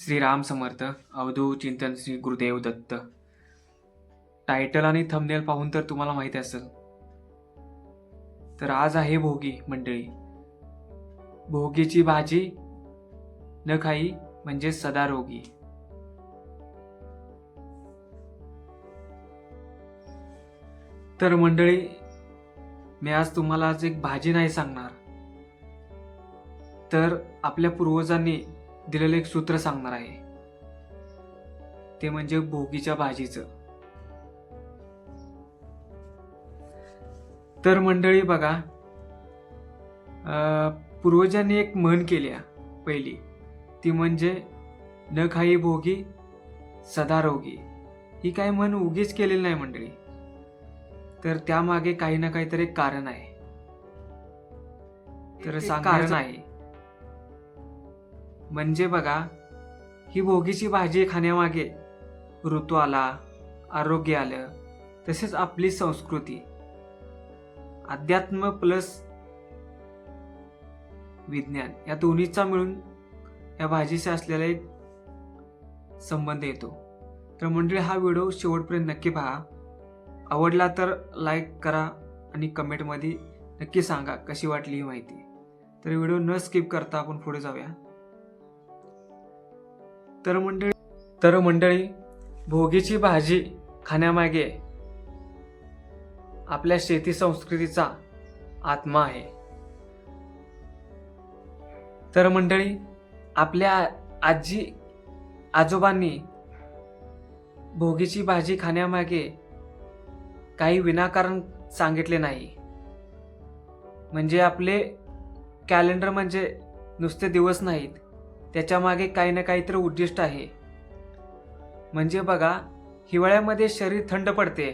श्रीराम समर्थ अवधू चिंतन श्री गुरुदेव दत्त. टायटल आणि थंबनेल पाहून तर तुम्हाला माहिती असेल. तर आज आहे भोगी मंडळी. भोगीची भाजी न खाई म्हणजे सदा रोगी. तर मंडळी मी आज तुम्हाला आज एक भाजी नाही सांगणार. तर आपल्या पूर्वजांनी दिलेलं एक सूत्र सांगणार आहे. ते म्हणजे भोगीच्या भाजीचं. तर मंडळी बघा पूर्वजांनी एक म्हण केली आहे पहिली. ती म्हणजे न खाई भोगी सदा रोगी. ही काय म्हण उगीच केलेली नाही मंडळी. तर त्यामागे काही ना काहीतरी एक कारण आहे. तर सांगायचं कारण आहे म्हणजे बघा ही भोगीची भाजी खाण्यामागे ऋतू आला आरोग्य आलं तसेच आपली संस्कृती. अध्यात्म प्लस विज्ञान या दोन्हीचा मिळून या भाजीशी असलेला एक संबंध येतो. तर मंडळी हा व्हिडिओ शेवटपर्यंत नक्की पहा. आवडला तर लाईक करा आणि कमेंटमध्ये नक्की सांगा कशी वाटली ही माहिती. तर व्हिडिओ न स्किप करता आपण पुढे जाऊया. तर मंडळी तर मंडळी भोगीची भाजी खाण्यामागे आपल्या शेती संस्कृतीचा आत्मा आहे. तर मंडळी आपल्या आजी आजोबांनी भोगीची भाजी खाण्यामागे काही विनाकारण सांगितले नाही. म्हणजे आपले कॅलेंडर म्हणजे नुसते दिवस नाहीत. त्याच्यामागे काही ना काहीतरी उद्दिष्ट आहे. म्हणजे बघा हिवाळ्यामध्ये शरीर थंड पडते.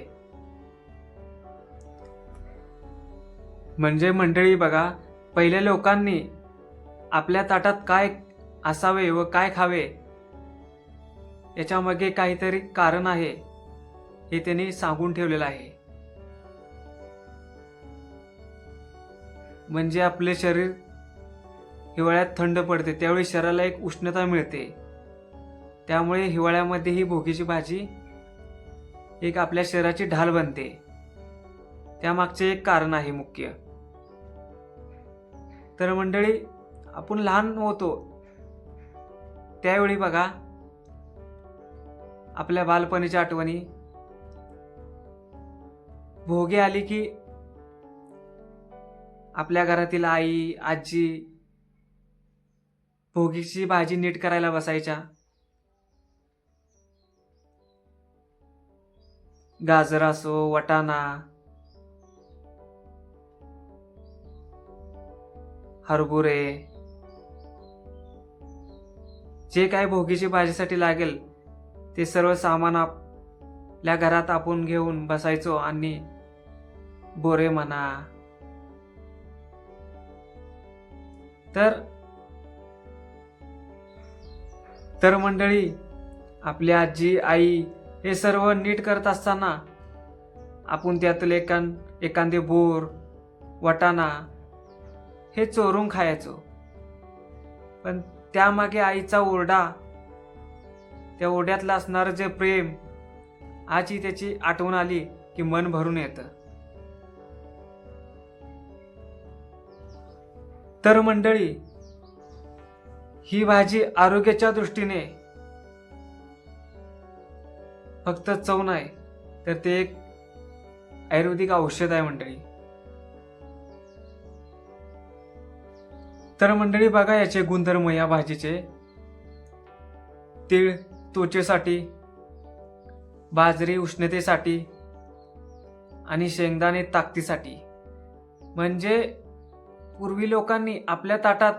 म्हणजे मंडळी बघा पहिल्या लोकांनी आपल्या ताटात काय असावे व काय खावे याच्यामागे काहीतरी कारण आहे हे त्यांनी सांगून ठेवलेलं आहे. म्हणजे आपले शरीर हिवाळ्यात थंड पडते त्यावेळी शरीराला एक उष्णता मिळते. त्यामुळे हिवाळ्यामध्ये ही भोगीची भाजी एक आपल्या शरीराची ढाल बनते. त्यामागचे एक कारण आहे मुख्य. तर मंडळी आपण लहान होतो. त्यावेळी बघा आपल्या बालपणीच्या आठवणी. भोगे आली की आपल्या घरातील आई आजी भोगीची भाजी नीट करायला बसायच्या. गाजर असो वटाणा हरभुरे जे काय भोगीची भाजीसाठी लागेल ते सर्व सामान आपल्या घरात आपण घेऊन बसायचो आणि बोरे म्हणा. तर तर मंडळी आपली आजी आई हे सर्व नीट करत असताना आपण त्यातील एकां एखादे बोर वटाणा हे चोरून खायचो. पण त्यामागे आईचा ओरडा त्या ओढ्यातलं असणारं जे प्रेम आजी त्याची आठवण आली की मन भरून येतं. तर मंडळी ही भाजी आरोग्याच्या दृष्टीने फक्त चव नाही तर ते एक आयुर्वेदिक औषध आहे मंडळी. तर मंडळी बघा याचे गुणधर्म या भाजीचे. तीळ त्वचेसाठी बाजरी उष्णतेसाठी आणि शेंगदाणे ताकदीसाठी. म्हणजे पूर्वी लोकांनी आपल्या ताटात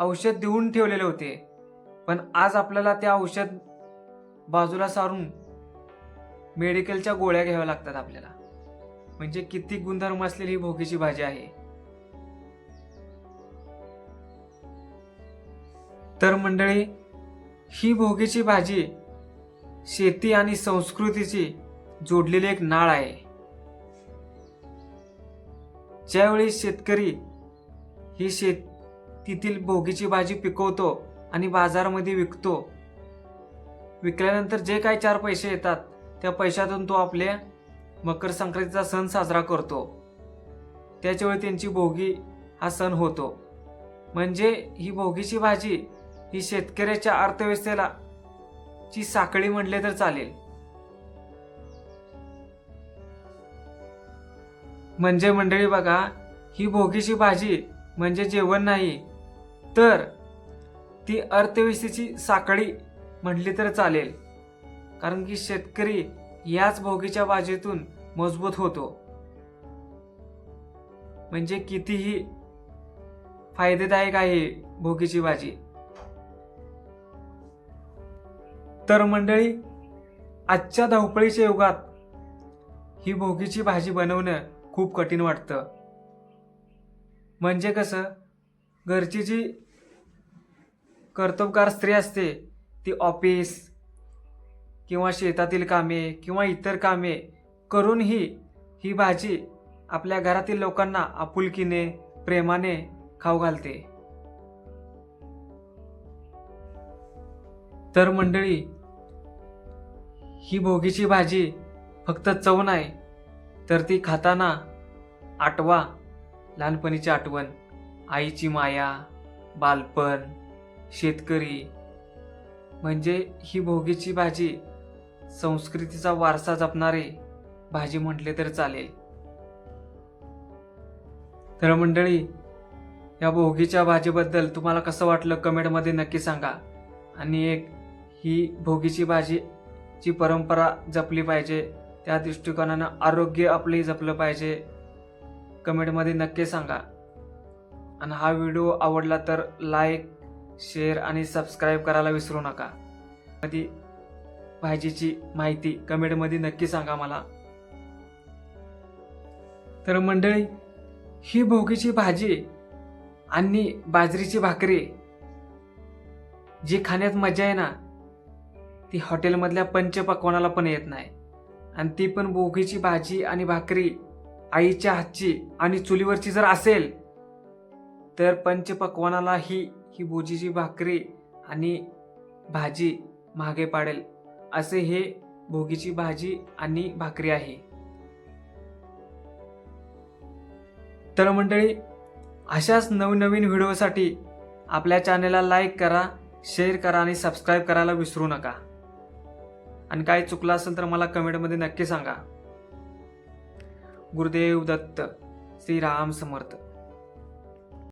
औषध देऊन ठेवलेले होते. पण आज आपल्याला ते औषध बाजूला सारून मेडिकलच्या गोळ्या घ्याव्या लागतात आपल्याला. म्हणजे किती गुणधर्म असलेली ही भोगीची भाजी आहे. तर मंडळी ही भोगीची भाजी शेती आणि संस्कृतीची जोडलेली एक नाळ आहे. ज्यावेळी शेतकरी ही शेत तेथील भोगीची भाजी पिकवतो आणि बाजारामध्ये विकतो. विकल्यानंतर जे काही चार पैसे येतात त्या पैशातून तो आपले मकर संक्रांतीचा सण साजरा करतो. त्याच्यावेळी त्यांची भोगी हा सण होतो. म्हणजे ही भोगीची भाजी ही शेतकऱ्याच्या अर्थव्यवस्थेला ची साखळी म्हणले तर चालेल. म्हणजे मंडळी बघा ही भोगीची भाजी म्हणजे जेवण नाही तर ती अर्थव्यवस्थेची साखळी म्हटली तर चालेल. कारण की शेतकरी याच भोगीच्या भाजीतून मजबूत होतो. म्हणजे कितीही फायदेदायक आहे भोगीची भाजी तर मंडळी आजच्या धावपळीच्या युगात ही भोगीची भाजी बनवणं खूप कठीण वाटतं. म्हणजे कसं घरची जी कर्तबगार स्त्री असते ती ऑफिस किंवा शेतातील कामे किंवा इतर कामे करूनही ही भाजी आपल्या घरातील लोकांना आपुलकीने प्रेमाने खाऊ घालते. तर मंडळी ही भोगीची भाजी फक्त चव नाही तर ती खाताना आठवा लहानपणीची आठवण आईची माया बालपण शेतकरी. म्हणजे ही भोगीची भाजी संस्कृतीचा वारसा जपणारी भाजी म्हटले तर चालेल. तर मंडळी या भोगीच्या भाजीबद्दल तुम्हाला कसं वाटलं कमेंटमध्ये नक्की सांगा. आणि एक ही भोगीची भाजी ची परंपरा जपली पाहिजे त्या दृष्टिकोनानं आरोग्य आपलंही जपलं पाहिजे कमेंटमध्ये नक्की सांगा. आणि हा व्हिडिओ आवडला तर लाईक शेअर आणि सबस्क्राईब करायला विसरू नका. कधी भाजीची माहिती कमेंटमध्ये नक्की सांगा मला. तर मंडळी ही भोगीची भाजी आणि बाजरीची भाकरी जी खाण्यात मजा आहे ना ती हॉटेलमधल्या पंचपक्वानाला पण येत नाही. आणि ती पण भोगीची भाजी आणि भाकरी आईच्या हातची आणि चुलीवरची जर असेल तर पंचपक्वानाला ही ही भोजीची भाकरी आणि भाजी महागे पाडेल असे हे भोगीची भाजी आणि भाकरी आहे. तर मंडळी अशाच नवनवीन व्हिडिओसाठी आपल्या चॅनेलला लाईक करा शेअर करा आणि सबस्क्राईब करायला विसरू नका. आणि काही चुकलं असेल तर मला कमेंटमध्ये नक्की सांगा. गुरुदेव दत्त श्रीराम समर्थ.